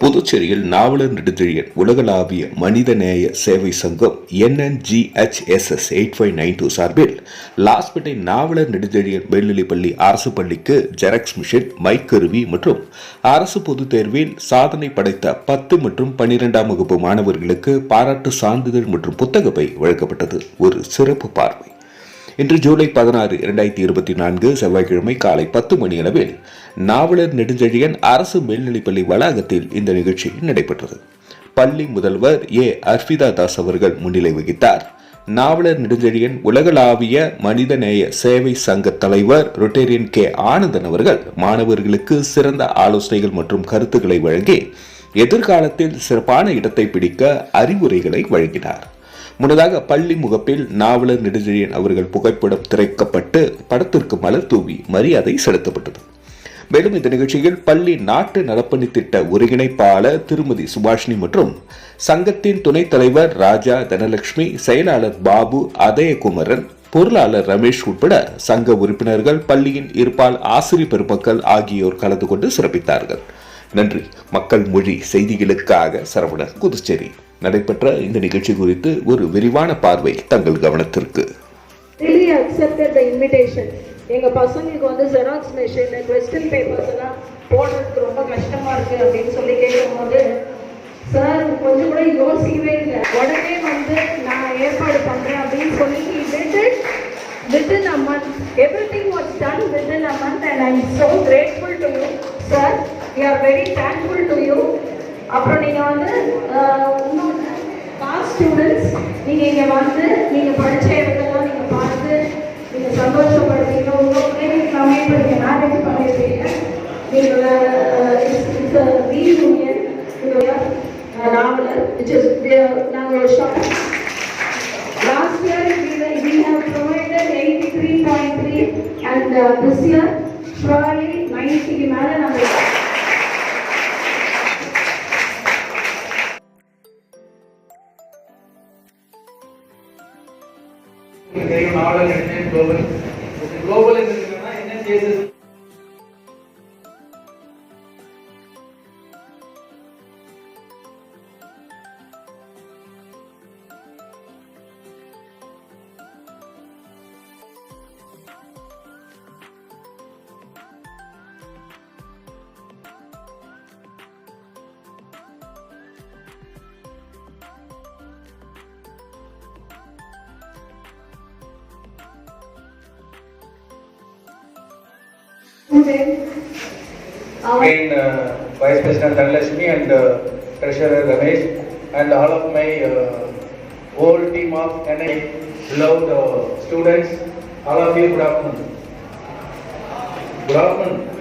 புதுச்சேரியில் நாவலர் நெடுஞ்செழியன் உலகளாவிய மனிதநேய சேவை சங்கம் NNGHSS eight five nine two சார்பில் லாஸ்பேட்டை நாவலர் நெடுஞ்செழியன் மேல்நிலைப்பள்ளி அரசு பள்ளிக்கு ஜெராக்ஸ் மிஷின் மைக்கருவி மற்றும் அரசு பொதுத் தேர்வில் சாதனை படைத்த பத்து மற்றும் பனிரெண்டாம் வகுப்பு மாணவர்களுக்கு பாராட்டு சான்றிதழ் மற்றும் புத்தகப்பை வழங்கப்பட்டது. ஒரு சிறப்பு பார்வை. இன்று ஜூலை பதினாறு இரண்டாயிரத்தி இருபத்தி நான்கு செவ்வாய்க்கிழமை காலை பத்து மணி அளவில் நாவலர் நெடுஞ்செழியன் அரசு மேல்நிலைப்பள்ளி வளாகத்தில் இந்த நிகழ்ச்சி நடைபெற்றது. பள்ளி முதல்வர் ஏ. அர்பிதா தாஸ் அவர்கள் முன்னிலை வகித்தார். நாவலர் நெடுஞ்செழியன் உலகளாவிய மனிதநேய சேவை சங்க தலைவர் ரொட்டேரியன் கே. ஆனந்தன் அவர்கள் மாணவர்களுக்கு சிறந்த ஆலோசனைகள் மற்றும் கருத்துக்களை வழங்கி எதிர்காலத்தில் சிறப்பான இடத்தை பிடிக்க அறிவுரைகளை வழங்கினார். முன்னதாக பள்ளி முகப்பில் நாவலர் நெடுஞ்செழியன் அவர்கள் புகைப்படம் திரைக்கப்பட்டு படத்திற்கு மலர் தூவி மரியாதை செலுத்தப்பட்டது. மேலும் இந்த நிகழ்ச்சியில் பள்ளி நாட்டு நலப்பணி திட்ட ஒருங்கிணைப்பாளர் திருமதி சுபாஷினி மற்றும் சங்கத்தின் துணைத் தலைவர் ராஜா தனலட்சுமி செயலாளர் பாபு அதயகுமரன் பொருளாளர் ரமேஷ் உட்பட சங்க உறுப்பினர்கள் பள்ளியின் இருப்பால் ஆசிரியர் பெருமக்கள் ஆகியோர் கலந்து கொண்டு சிறப்பித்தார்கள். நன்றி. மக்கள் மொழி செய்திகளுக்காக சரவணன் புதுச்சேரி. நடைபெற்ற இந்த நிகழ்ச்சி குறித்து ஒரு விரிவான பார்வை தங்கள் கவனத்திற்கு. Really accepted the invitation. எங்க பசங்களுக்கு வந்து ஜெராக்ஸ் மிஷின் கொஸ்டின் பேப்பர்ஸ் எல்லாம் போடுறதுக்கு ரொம்ப கஷ்டமா இருக்கு அப்படின்னு சொல்லி கேட்கும்போது சார் கொஞ்சம் கூட யோசிக்கவே இல்லை. உடனே வந்து நான் ஏற்பாடு பண்றேன் அப்படின்னு சொல்லி விட்டு did a within a month everything was done within a month and I'm so grateful to you sir. We are very thankful to you. அப்புறம் நீங்க வந்து அஹ், பாஸ் ஸ்டூடெண்ட்ஸ் நீங்க இங்க வந்து நீங்க படிச்ச இடத்தெல்லாம் நீங்க பார்த்து நீங்க சந்தோஷப்படுறீங்க உங்க பிள்ளைங்களுக்கு அமைப்பு நீங்க மேனேஜ் பண்ணிருக்கீங்க ரீயூனியன். நாவலர் which is நாங்கள் ஒரு shop Last year we, were- we have provided 83.3 and uh, this year surely தெரியும் நாவலர் நெடுஞ்செழியன் குளோபல். குளோபல் என்னன்னா என்ன cases Again, uh, Vice President Dhanlashmi and uh, Treasurer Ramesh and all of my uh, whole team of NI, beloved uh, students, all of you, good afternoon. Good afternoon.